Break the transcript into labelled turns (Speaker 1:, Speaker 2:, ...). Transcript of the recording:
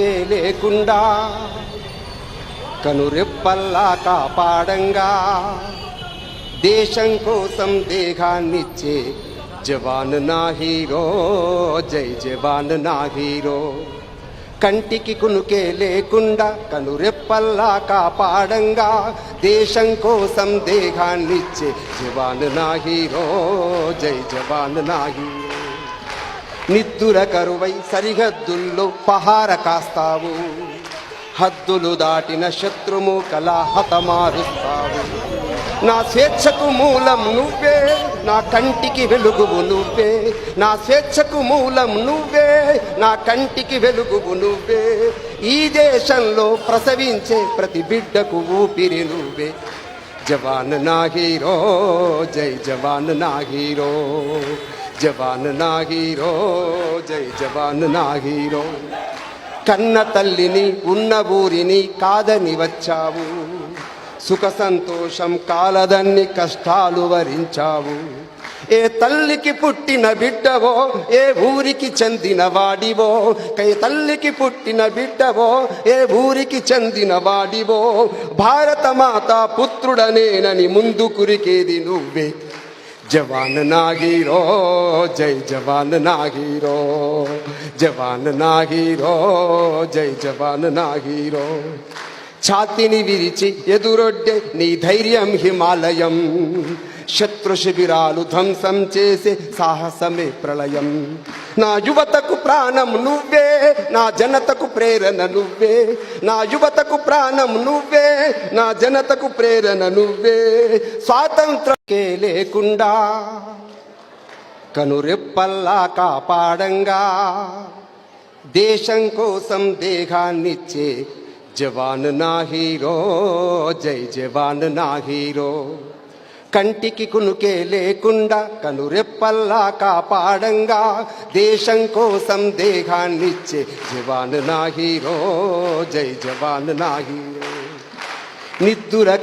Speaker 1: కునుకే లేకుండా కనురెప్పల్లా కాపాడంగా. దేశం కోసం దేహాన్నిచ్చే జవాన్ నా హీరో జై జవాన్ నా హీరో. కంటికి కునుకే లేకుండా కనురెప్పల్లా కాపాడంగా. దేశం కోసం దేహాన్నిచ్చే జవాన్ నా హీరో జై జవాన్ నా హీరో. నిద్దుర కరువై సరిహద్దుల్లో పహార కాస్తావు. హద్దులు దాటిన శత్రుము కలా హతమారుస్తావు నా స్వేచ్ఛకు మూలం నువ్వే నా కంటికి వెలుగువు నువ్వే. నా స్వేచ్ఛకు మూలం నువ్వే నా కంటికి వెలుగువు నువ్వే. ఈ దేశంలో ప్రసవించే ప్రతి బిడ్డకు ఊపిరి నువ్వే. జవాన్ నా హీరో జై జవాన్ నా హీరో. జవాన్ నా హీరో జై జవాన్ నా హీరో కన్న తల్లిని ఉన్న ఊరిని కాదని వచ్చావు. సుఖ సంతోషం కాలదన్ని కష్టాలు వరించావు. ఏ తల్లికి పుట్టిన బిడ్డవో ఏ ఊరికి చెందిన వాడివో కై తల్లికి పుట్టిన బిడ్డవో ఏ ఊరికి చెందిన వాడివో. భారత మాత పుత్రుడనేనని ముందు కురికేది నువ్వే. జవాన్ నా హీరో జై జవాన్ నా హీరో జవాన్ నా హీరో జై జవాన్ నా హీరో ఛాతిని విరిచి ఎదురొడ్డే నీ ధైర్యం హిమాలయం శత్రు శిబిరాలు ధ్వంసం చేసే సాహసమే ప్రళయం. నా యువతకు ప్రాణం నువ్వే నా జనతకు ప్రేరణ నువ్వే. నా యువతకు ప్రాణం నువ్వే నా జనతకు ప్రేరణ నువ్వే. స్వాతంత్రకే లేకుండా కనురెప్పల్లా కాపాడంగా. దేశం కోసం దేహాన్నిచ్చే జవాన్ నా హీరో జై జవాన్ నా హీరో. కంటికి కునుకే లేకుండా కనురెప్పల్లా కాపాడంగా దేశం కోసం దేహాన్నిచ్చే జవాన్ నా హీరో. జై జవాన్ నా హీరో. నిద్దుర